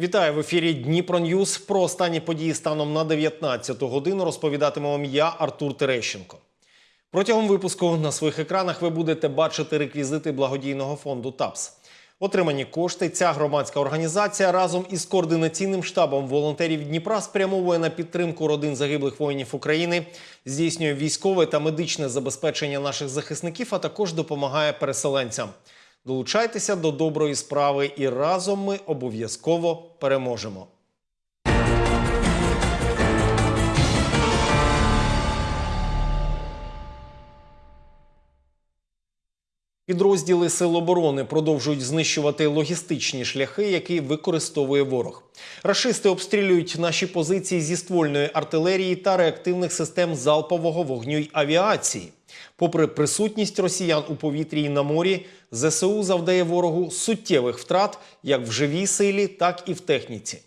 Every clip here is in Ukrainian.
Вітаю в ефірі Дніпро Ньюс. Про останні події станом на 19 годину розповідатиму вам я, Артур Терещенко. Протягом випуску на своїх екранах ви будете бачити реквізити благодійного фонду ТАПС. Отримані кошти ця громадська організація разом із координаційним штабом волонтерів Дніпра спрямовує на підтримку родин загиблих воїнів України, здійснює військове та медичне забезпечення наших захисників, а також допомагає переселенцям. Долучайтеся до доброї справи, і разом ми обов'язково переможемо. Підрозділи Сил оборони продовжують знищувати логістичні шляхи, які використовує ворог. Рашисти обстрілюють наші позиції зі ствольної артилерії та реактивних систем залпового вогню й авіації. Попри присутність росіян у повітрі і на морі, ЗСУ завдає ворогу суттєвих втрат як в живій силі, так і в техніці.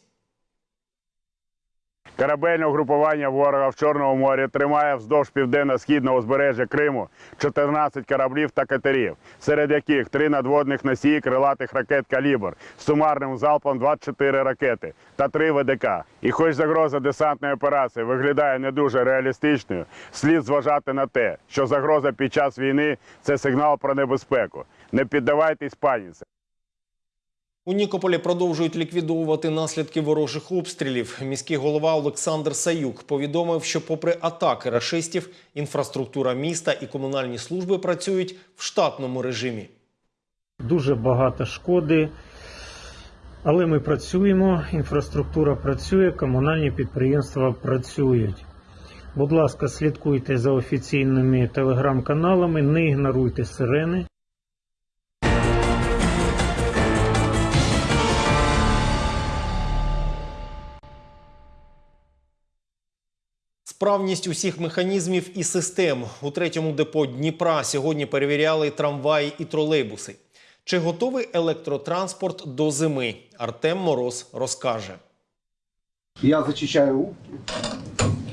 Корабельне угрупування ворога в Чорному морі тримає вздовж південно-східного узбережжя Криму 14 кораблів та катерів, серед яких три надводних носії крилатих ракет «Калібр» з сумарним залпом 24 ракети та три ВДК. І хоч загроза десантної операції виглядає не дуже реалістичною, слід зважати на те, що загроза під час війни це сигнал про небезпеку. Не піддавайтесь паніці. У Нікополі продовжують ліквідовувати наслідки ворожих обстрілів. Міський голова Олександр Саюк повідомив, що, попри атаки рашистів, інфраструктура міста і комунальні служби працюють в штатному режимі. Дуже багато шкоди, але ми працюємо, інфраструктура працює, комунальні підприємства працюють. Будь ласка, слідкуйте за офіційними телеграм-каналами, не ігноруйте сирени. Справність усіх механізмів і систем у третьому депо Дніпра сьогодні перевіряли трамваї і тролейбуси. Чи готовий електротранспорт до зими? Артем Мороз розкаже. Я зачищаю.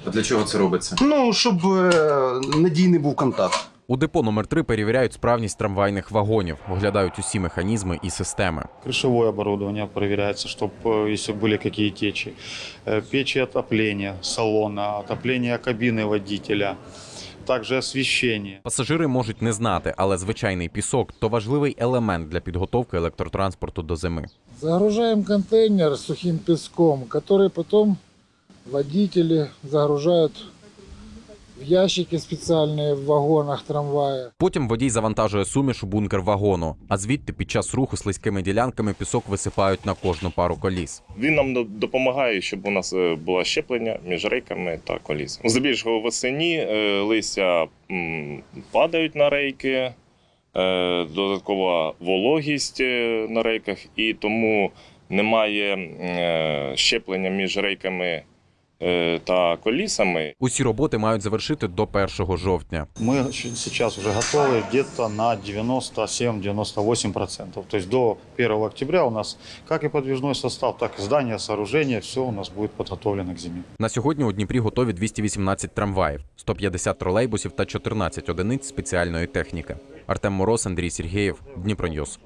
А для чого це робиться? Ну, щоб е, надійний був контакт. У депо номер 3 перевіряють справність трамвайних вагонів, оглядають усі механізми і системи. Крышевое оборудование проверяется, чтобы если были какие течи. Э, Печи отопления салона, отопление кабины водителя, также освещение. Пасажири можуть не знати, але звичайний пісок то важливий елемент для підготовки електротранспорту до зими. Загружаем контейнер с сухим песком, который потом водители загружают в ящики специальные в вагонах трамвая. Потім водій завантажує суміш у бункер вагону, а звідти під час руху слизькими ділянками пісок висипають на кожну пару коліс. Він нам допомагає, щоб у нас е, було щеплення між рейками та колісом. Здебільшого восені е, листя падають на рейки, е, додаткова вологість на рейках, і тому немає щеплення між рейками та колісами. Усі роботи мають завершити до 1 жовтня. Мы щ- сейчас уже готовы где-то на 97-98%. То есть до 1 октября у нас как и подвижной состав, так и здание, сооружение, все у нас будет подготовлено к зиме. На сьогодні у Дніпрі готові 218 трамваїв, 150 тролейбусів та 14 одиниць спеціальної техніки. Артем Мороз, Андрій Сергєєв, Дніпроньюз.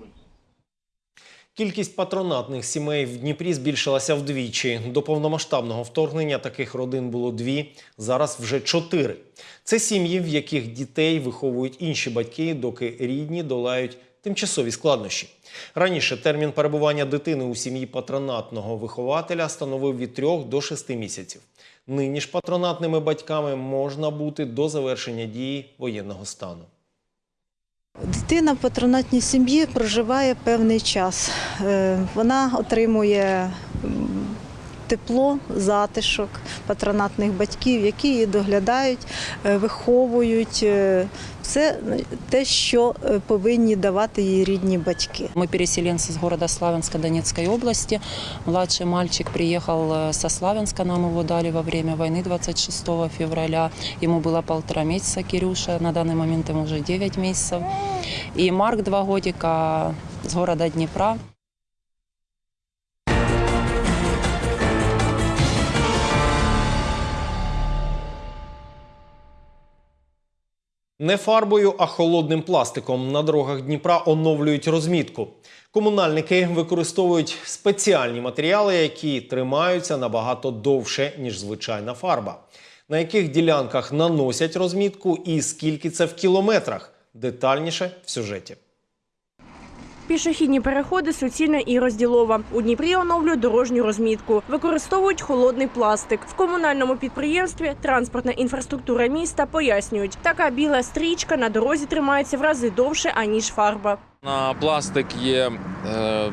Кількість патронатних сімей в Дніпрі збільшилася вдвічі. До повномасштабного вторгнення таких родин було дві, зараз вже чотири. Це сім'ї, в яких дітей виховують інші батьки, доки рідні долають тимчасові складнощі. Раніше термін перебування дитини у сім'ї патронатного вихователя становив від 3 до 6 місяців. Нині ж патронатними батьками можна бути до завершення дії воєнного стану. Дитина в патронатній сім'ї проживає певний час. Е, Вона отримує тепло, затишок патронатних батьків, які її доглядають, е, виховують. Е, Все те, що е, повинні давати їй рідні батьки. Мы переселенцы с города Славянска Донецкой области. Младший мальчик приехал э, со Славянска, нам его дали во время войны 26 февраля. Ему было полтора месяца, Кирюша, на данный момент ему уже 9 месяцев. И Марк два годика с города Днепра. Не фарбою, а холодним пластиком на дорогах Дніпра оновлюють розмітку. Комунальники використовують спеціальні матеріали, які тримаються набагато довше, ніж звичайна фарба. На яких ділянках наносять розмітку і скільки це в кілометрах? Детальніше в сюжеті. Пішохідні переходи суцільна і розділова. У Дніпрі оновлюють дорожню розмітку. Використовують холодний пластик. В комунальному підприємстві транспортна інфраструктура міста пояснюють, така біла стрічка на дорозі тримається в рази довше аніж фарба. На пластик є е,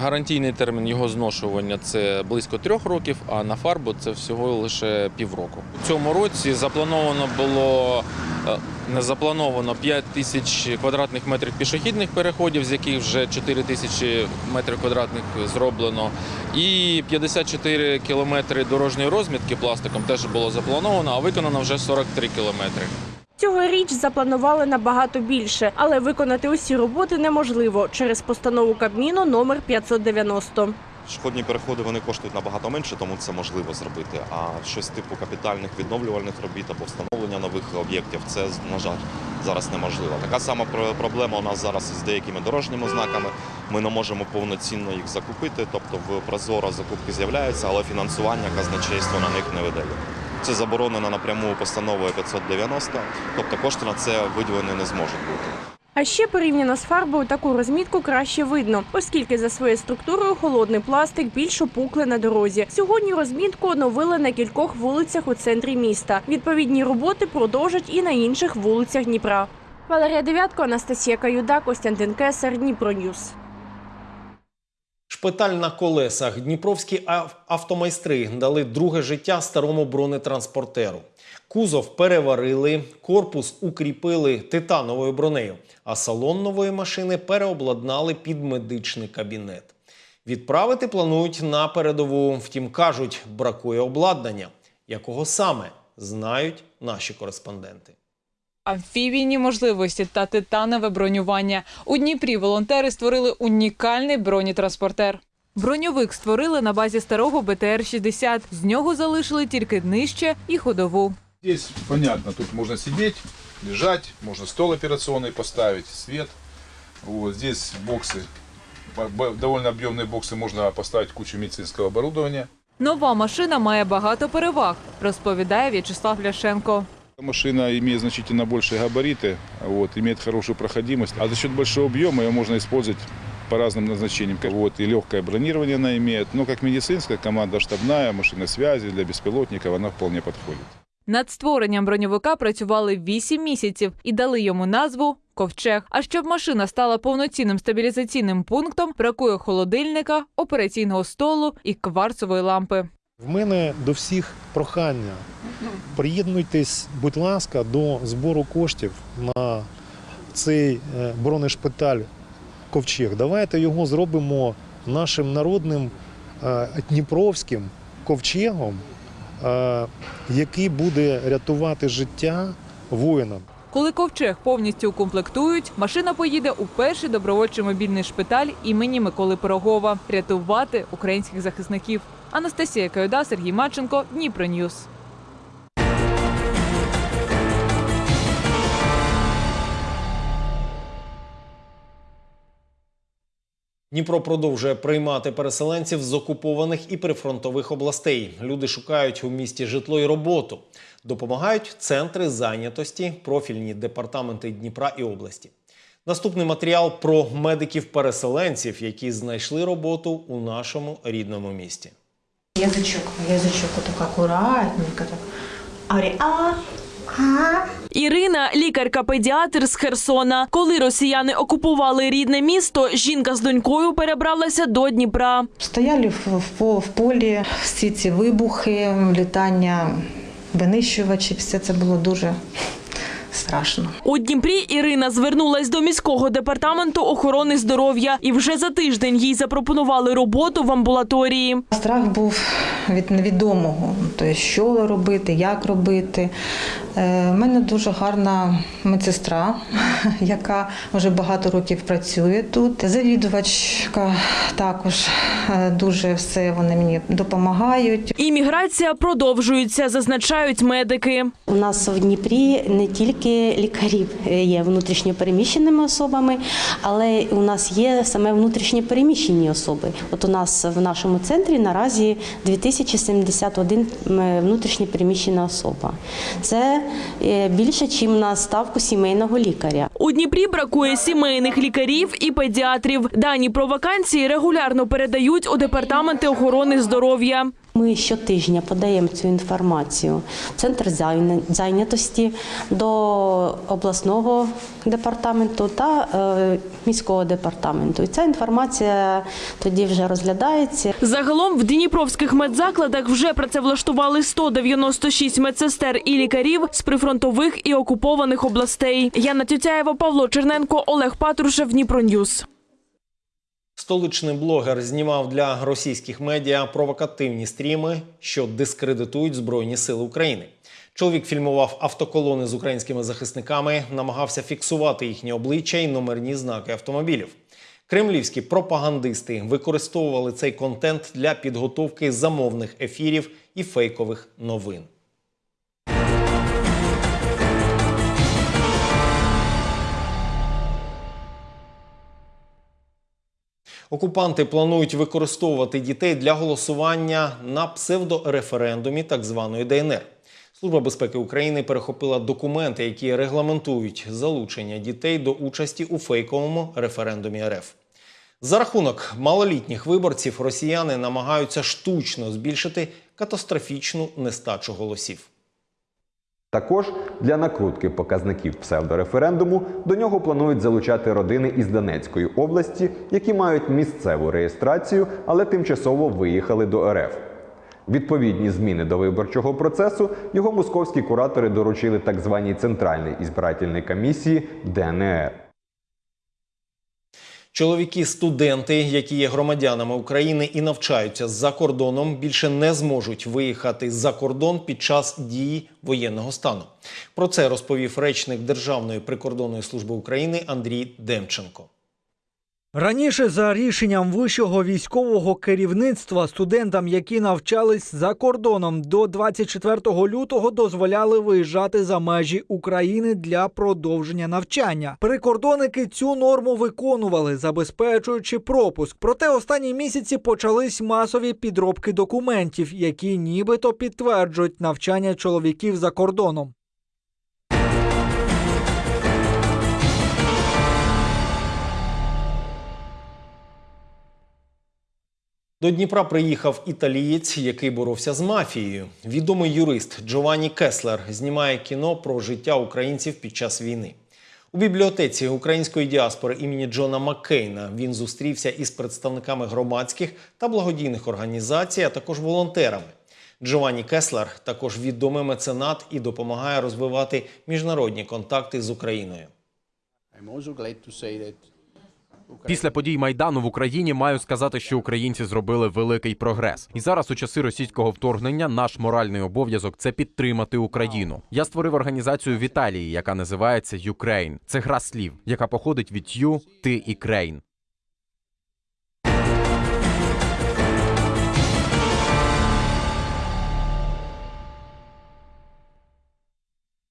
гарантійний термін його зношування це близько трьох років, а на фарбу це всього лише півроку. У цьому році заплановано було е, заплановано 5 тисяч квадратних метрів пішохідних переходів, з яких вже 4 тисячі метрів квадратних зроблено. І 54 кілометри дорожньої розмітки пластиком теж було заплановано, а виконано вже 43 кілометри. Цьогоріч запланували набагато більше, але виконати усі роботи неможливо через постанову Кабміну номер 590. Пішохідні переходи вони коштують набагато менше, тому це можливо зробити. А щось типу капітальних відновлювальних робіт або встановлення нових об'єктів це на жаль зараз неможливо. Така сама проблема у нас зараз із деякими дорожніми знаками. Ми не можемо повноцінно їх закупити, тобто в прозоро закупки з'являються, але фінансування казначейство на них не видає. Це заборонено напряму постановою 590, тобто кошти на це виділені не зможуть бути. А ще порівняно з фарбою таку розмітку краще видно, оскільки за своєю структурою холодний пластик більш опукле на дорозі. Сьогодні розмітку оновили на кількох вулицях у центрі міста. Відповідні роботи продовжать і на інших вулицях Дніпра. Валерія Дев'ятко, Анастасія Каюда, Костянтин Кесар, Дніпроньюз. Шпиталь на колесах. Дніпровські автомайстри дали друге життя старому бронетранспортеру. Кузов переварили, корпус укріпили титановою бронею, а салон нової машини переобладнали під медичний кабінет. Відправити планують на передову. Втім, кажуть, бракує обладнання. Якого саме знають наші кореспонденти. Амфібійні можливості та титанове бронювання. У Дніпрі волонтери створили унікальний бронетранспортер. Броньовик створили на базі старого БТР-60. З нього залишили тільки днище і ходову. Здесь понятно, тут можно сидеть, лежать, можно стол операционный поставить, свет. Вот здесь боксы, бо- бо- довольно объемные боксы, можно поставить кучу медицинского оборудования. Нова машина має багато переваг, розповідає В'ячеслав Ляшенко. Машина имеет значительно большие габариты, вот, имеет хорошую проходимость, а за счет большого объема ее можно использовать по разным назначениям. Вот, и легкое бронирование она имеет, но как медицинская команда штабная, машина связи для беспилотников, она вполне подходит. Над створенням броньовика працювали 8 місяців і дали йому назву Ковчег. А щоб машина стала повноцінним стабілізаційним пунктом, бракує холодильника, операційного столу і кварцової лампи. В мене до всіх прохання. Приєднуйтесь, будь ласка, до збору коштів на цей е, бронешпиталь Ковчег. Давайте його зробимо нашим народним е, дніпровським ковчегом, е, який буде рятувати життя воїнам. Коли ковчег повністю укомплектують, машина поїде у перший добровольчий мобільний шпиталь імені Миколи Пирогова рятувати українських захисників. Анастасія Кайода, Сергій Маченко, Дніпро Ньюс. Дніпро продовжує приймати переселенців з окупованих і прифронтових областей. Люди шукають у місті житло і роботу. Допомагають центри зайнятості, профільні департаменти Дніпра і області. Наступний матеріал про медиків-переселенців, які знайшли роботу у нашому рідному місті. Язычок, язычок вот так. Так. А, а, а. Ірина лікарка-педіатр з Херсона. Коли росіяни окупували рідне місто, жінка з донькою перебралася до Дніпра. Стояли в, в, по- в полі всі ці вибухи, літання винищувачів, все це було дуже страшно. У Дніпрі Ірина звернулась до міського департаменту охорони здоров'я, і вже за тиждень їй запропонували роботу в амбулаторії. Страх був від невідомого, тобто що робити, як робити. Е, У мене дуже гарна медсестра, яка вже багато років працює тут. Завідувачка також е, дуже все вони мені допомагають. Імміграція продовжується, зазначають медики. У нас в Дніпрі не тільки тільки лікарі е, є внутрішньо переміщеними особами, але у нас є саме внутрішньо переміщені особи. От у нас в нашому центрі наразі 2071 внутрішньо переміщена особа. Це е, більше, ніж на ставку сімейного лікаря. У Дніпрі бракує сімейних лікарів і педіатрів. Дані про вакансії регулярно передають у департаменти охорони здоров'я. Ми щотижня подаємо цю інформацію в центр зайня- зайнятості до обласного департаменту та е, міського департаменту. І ця інформація тоді вже розглядається. Загалом в дніпровських медзакладах вже працевлаштували 196 медсестер і лікарів з прифронтових і окупованих областей. Яна Тютяєва, Павло Черненко, Олег Патрушев, Дніпроньюз. Столичний блогер знімав для російських медіа провокативні стріми, що дискредитують Збройні Сили України. Чоловік фільмував автоколони з українськими захисниками, намагався фіксувати їхні обличчя і номерні знаки автомобілів. Кремлівські пропагандисти використовували цей контент для підготовки замовних ефірів і фейкових новин. Окупанти планують використовувати дітей для голосування на псевдореферендумі так званої ДНР. Служба безпеки України перехопила документи, які регламентують залучення дітей до участі у фейковому референдумі РФ. За рахунок малолітніх виборців росіяни намагаються штучно збільшити катастрофічну нестачу голосів. Також для накрутки показників псевдореферендуму до нього планують залучати родини із Донецької області, які мають місцеву реєстрацію, але тимчасово виїхали до РФ. Відповідні зміни до виборчого процесу його московські куратори доручили так званій центральній ізбирательній комісії ДНР. Чоловіки-студенти, які є громадянами України і навчаються за кордоном, більше не зможуть виїхати за кордон під час дії воєнного стану. Про це розповів речник Державної прикордонної служби України Андрій Демченко. Раніше за рішенням вищого військового керівництва студентам, які навчались за кордоном до 24 лютого, дозволяли виїжджати за межі України для продовження навчання. Прикордонники цю норму виконували, забезпечуючи пропуск. Проте останні місяці почались масові підробки документів, які нібито підтверджують навчання чоловіків за кордоном. До Дніпра приїхав італієць, який боровся з мафією. Відомий юрист Джованні Кеслер знімає кіно про життя українців під час війни. У бібліотеці української діаспори імені Джона Маккейна він зустрівся із представниками громадських та благодійних організацій, а також волонтерами. Джованні Кеслер також відомий меценат і допомагає розвивати міжнародні контакти з Україною. Після подій майдану в Україні маю сказати, що українці зробили великий прогрес. І зараз, у часи російського вторгнення, наш моральний обов'язок це підтримати Україну. Я створив організацію в Італії, яка називається Ukraine. Це гра слів, яка походить від «ю», ти і крейн.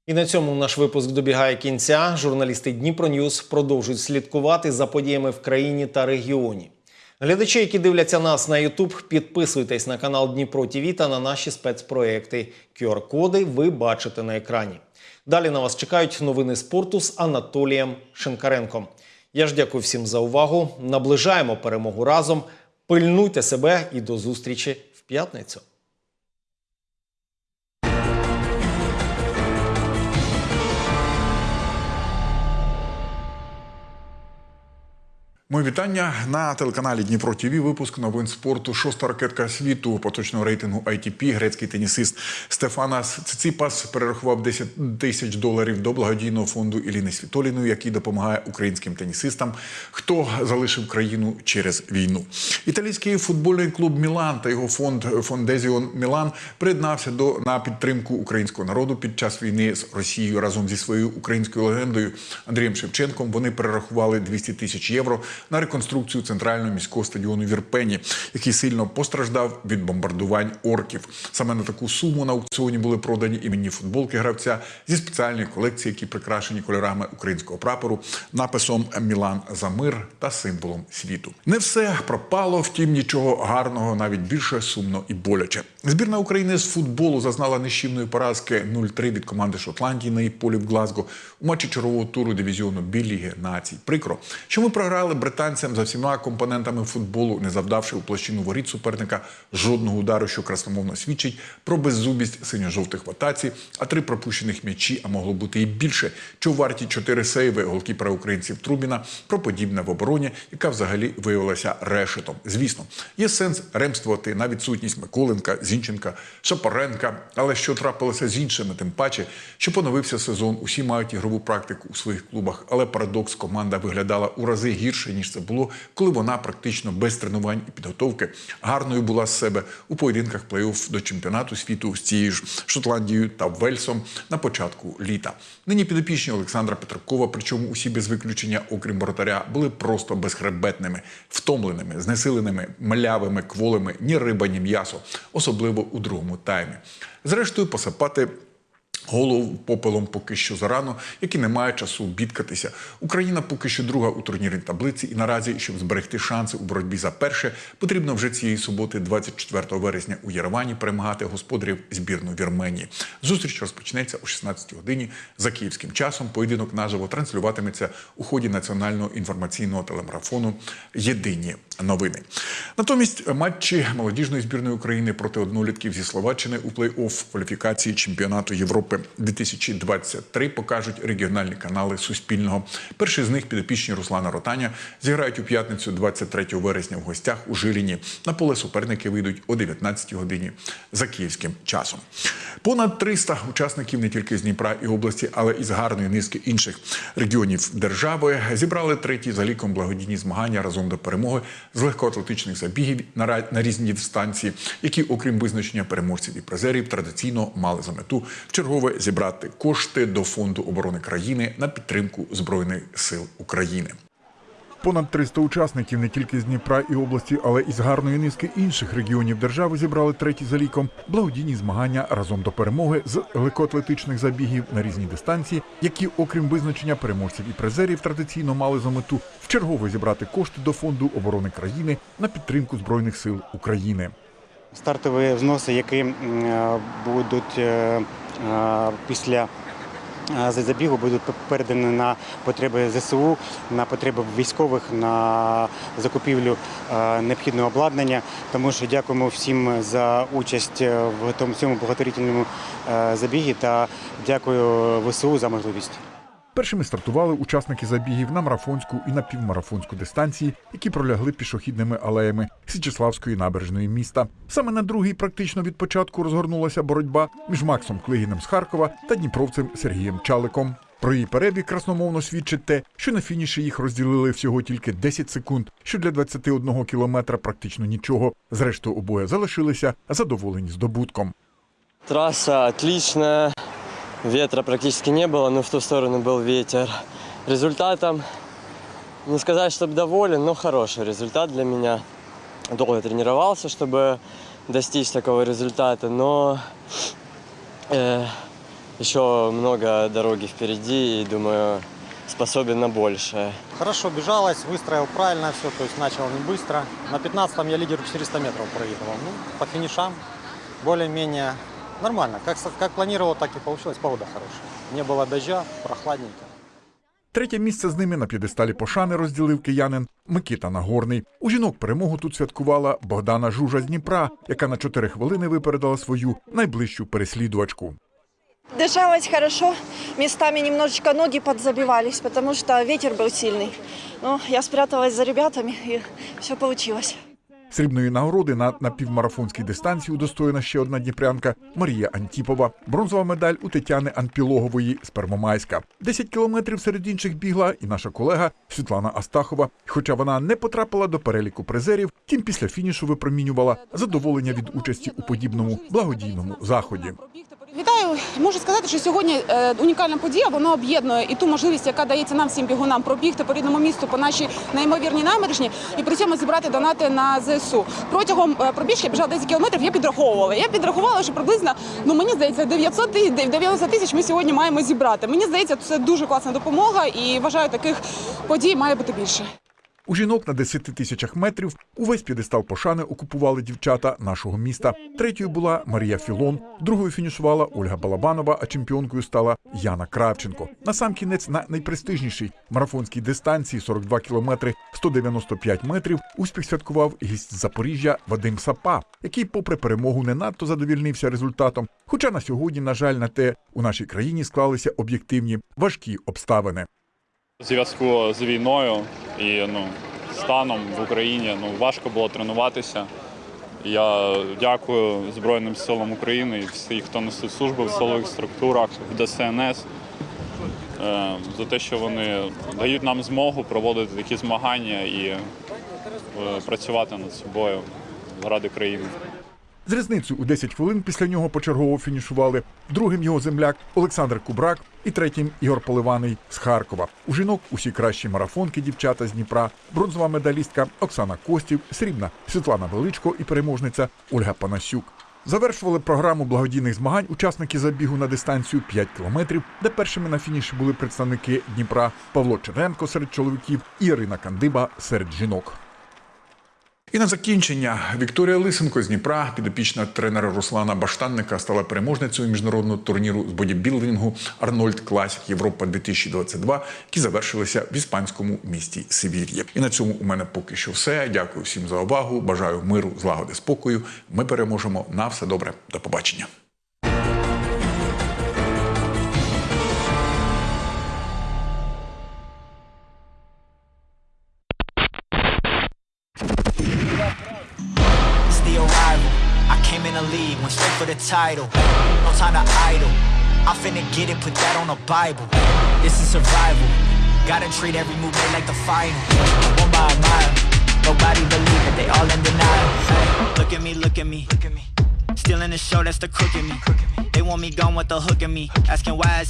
І на цьому наш випуск добігає кінця. Журналісти Дніпро Ньюс продовжують слідкувати за подіями в країні та регіоні. Глядачі, які дивляться нас на YouTube, підписуйтесь на канал Дніпро ТВ та на наші спецпроекти. QR-коди ви бачите на екрані. Далі на вас чекають новини спорту з Анатолієм Шинкаренком. Я ж дякую всім за увагу. Наближаємо перемогу разом. Пильнуйте себе і до зустрічі в п'ятницю. Мої вітання на телеканалі Дніпро Тіві. Випуск новин спорту. Шоста ракетка світу поточного рейтингу ITP. Грецький тенісист Стефанас Циципас перерахував 10 тисяч доларів до благодійного фонду Іліни Світоліної, який допомагає українським тенісистам, хто залишив країну через війну. Італійський футбольний клуб Мілан та його фонд Фондезіон Мілан приєднався до на підтримку українського народу під час війни з Росією разом зі своєю українською легендою Андрієм Шевченком. Вони перерахували 200 тисяч євро на реконструкцію центрального міського стадіону в Ірпені, який сильно постраждав від бомбардувань орків. Саме на таку суму на аукціоні були продані іменні футболки гравця зі спеціальної колекції, які прикрашені кольорами українського прапору, написом Мілан за мир та символом світу. Не все пропало, втім нічого гарного, навіть більше сумно і боляче. Збірна України з футболу зазнала нищівної поразки 0-3 від команди Шотландії на її полі в Глазго у матчі чергового туру дивізіону Бі Ліги націй. Прикро, що ми програли британцям за всіма компонентами футболу, не завдавши у площину воріт суперника жодного удару, що красномовно свідчить про беззубість синьо-жовтих в атаці, а три пропущених м'ячі, а могло бути і більше, що варті чотири сейви голкіпера українців Трубіна про подібне в обороні, яка взагалі виявилася решетом. Звісно, є сенс ремствувати на відсутність Миколенка, Зінченка, Шапоренка. Але що трапилося з іншими, тим паче, що поновився сезон, усі мають ігрову практику у своїх клубах. Але парадокс команда виглядала у рази гірше ніж це було, коли вона практично без тренувань і підготовки гарною була з себе у поєдинках плей-офф до чемпіонату світу з цією ж Шотландією та Вельсом на початку літа. Нині підопічні Олександра Петракова, причому усі без виключення, окрім воротаря, були просто безхребетними, втомленими, знесиленими, млявими, кволими, ні риба, ні м'ясо, особливо у другому таймі. Зрештою, посипати Голову попелом поки що зарано, які не мають часу бідкатися. Україна поки що друга у турнірній таблиці, і наразі, щоб зберегти шанси у боротьбі за перше, потрібно вже цієї суботи, 24 вересня, у Єревані перемагати господарів збірну Вірменії. Зустріч розпочнеться о 16 годині за київським часом. Поєдинок наживо транслюватиметься у ході національного інформаційного телемарафону Єдині новини. Натомість матчі молодіжної збірної України проти однолітків зі Словаччини у плей-офф кваліфікації чемпіонату Європи 2023 покажуть регіональні канали Суспільного. Перший з них підопічні Руслана Ротаня зіграють у п'ятницю 23 вересня в гостях у Жиліні. На поле суперники вийдуть о 19 годині за київським часом. Понад 300 учасників не тільки з Дніпра і області, але і з гарної низки інших регіонів держави зібрали треті за ліком благодійні змагання разом до перемоги з легкоатлетичних забігів на різні дистанції, які, окрім визначення переможців і призерів, традиційно мали за мету вчергове зібрати кошти до фонду оборони країни на підтримку збройних сил України. Понад 300 учасників не тільки з Дніпра і області, але і з гарної низки інших регіонів держави зібрали треті за ліком благодійні змагання разом до перемоги з легкоатлетичних забігів на різні дистанції, які, окрім визначення переможців і призерів, традиційно мали за мету вчергове зібрати кошти до фонду оборони країни на підтримку збройних сил України. Стартові взноси, які е, будуть е, е, після забігу, будуть передані на потреби ЗСУ, на потреби військових, на закупівлю необхідного обладнання. Тому що дякуємо всім за участь в цьому благотворительному забігі та дякую ВСУ за можливість. Першими стартували учасники забігів на марафонську і на півмарафонську дистанції, які пролягли пішохідними алеями Січеславської набережної міста. Саме на другій практично від початку розгорнулася боротьба між Максом Клигіним з Харкова та дніпровцем Сергієм Чаликом. Про її перебіг красномовно свідчить те, що на фініші їх розділили всього тільки 10 секунд, що для 21 кілометра практично нічого. Зрештою, обоє залишилися задоволені здобутком. Трасса отличная, ветра практически не было, но в ту сторону был ветер. Результатом, не сказать, чтобы доволен, но хороший результат для меня. Долго тренировался, чтобы достичь такого результата, но э, еще много дороги впереди и, думаю, способен на большее. Хорошо бежалось, выстроил правильно все, то есть начал не быстро. На 15-м я лидеру 400 метров проигрывал. Ну, по финишам более-менее нормально. Как, с- как планировал, так и получилось. Погода хорошая. Не было дождя, прохладненько. Третє місце з ними на п'єдесталі пошани розділив киянин Микита Нагорний. У жінок перемогу тут святкувала Богдана Жужа з Дніпра, яка на 4 хвилини випередила свою найближчу переслідувачку. Дышалось хорошо, местами немножечко ноги подзабивались, потому что ветер был сильный. Но я спряталась за ребятами, и все получилось. Срібної нагороди на напівмарафонській дистанції удостоєна ще одна дніпрянка Марія Антіпова. Бронзова медаль у Тетяни Анпілогової з Первомайська. 10 кілометрів серед інших бігла і наша колега Світлана Астахова. Хоча вона не потрапила до переліку призерів, тим після фінішу випромінювала задоволення від участі у подібному благодійному заході. Можу сказати, що сьогодні е, унікальна подія вона об'єднує і ту можливість, яка дається нам всім бігунам пробігти по рідному місту по нашій неймовірній набережні і при цьому зібрати донати на ЗСУ. Протягом е, пробіжки я біжала 10 кілометрів. Я підраховувала. Я підрахувала, що приблизно ну мені здається 900 90 тисяч ми сьогодні маємо зібрати. Мені здається, це дуже класна допомога і вважаю, таких подій має бути більше. У жінок на 10 тисячах метрів увесь п'єдестал пошани окупували дівчата нашого міста. Третьою була Марія Філон, другою фінішувала Ольга Балабанова, а чемпіонкою стала Яна Кравченко. На сам кінець на найпрестижнішій марафонській дистанції 42 кілометри 195 метрів успіх святкував гість з Запоріжжя Вадим Сапа, який, попри перемогу, не надто задовільнився результатом. Хоча на сьогодні, на жаль, на те у нашій країні склалися об'єктивні важкі обставини. У зв'язку з війною і ну, станом в Україні ну, важко було тренуватися. Я дякую Збройним силам України і всіх, хто несуть службу в силових структурах, в ДСНС, е, за те, що вони дають нам змогу проводити такі змагання і е, працювати над собою заради країни. З різницею у 10 хвилин після нього почергово фінішували другим його земляк Олександр Кубрак і третім Ігор Поливаний з Харкова. У жінок усі кращі марафонки дівчата з Дніпра, бронзова медалістка Оксана Костів, срібна Світлана Величко і переможниця Ольга Панасюк. Завершували програму благодійних змагань учасники забігу на дистанцію 5 кілометрів, де першими на фініші були представники Дніпра Павло Черенко серед чоловіків і Ірина Кандиба серед жінок. І на закінчення Вікторія Лисенко з Дніпра, підопічна тренера Руслана Баштанника, стала переможницею міжнародного турніру з бодібілдингу Арнольд Класік Європа 2022, які завершилися в іспанському місті Севільє. І на цьому у мене поки що все. Дякую всім за увагу. Бажаю миру, злагоди, спокою. Ми переможемо. На все добре. До побачення. Title. No time to idle. I'm finna get it, put that on the Bible. This is survival. Gotta treat every move like the final. One by a mile. Nobody believe it, they all in denial. Look at me, look at me. Still in the show, that's the crook in me. They want me gone with the hook in me. Asking why is he